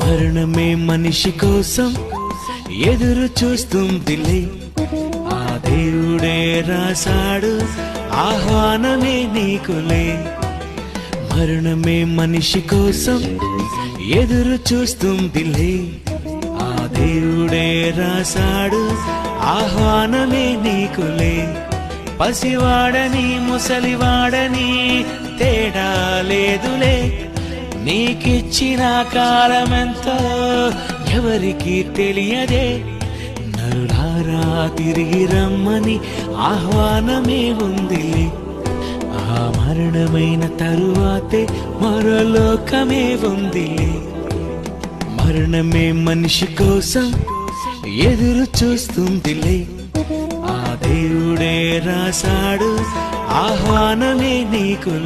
మరణమే మనిషి కోసం ఎదురు చూస్తుందిలే ఆ దేవుడే రాశాడు ఆహ్వానమే నీకులే మరణమే మనిషి కోసం ఎదురు చూస్తుందిలే ఆ దేవుడే రాశాడు ఆహ్వానమే నీకులే పసివాడని ముసలివాడని తేడా లేదులే. నీకిచ్చిన కాలమెంతో ఎవరికి తెలియదే. నరులారా తిరిగి రమ్మని ఆహ్వానమే ఉందిలే. ఆ మరణమైన తరువాతే మరో లోకమే ఉందిలే. మరణమే మనిషి కోసం ఎదురు చూస్తుందిలే. ఆ దేవుడే రాశాడు ఆహ్వానమే నీకు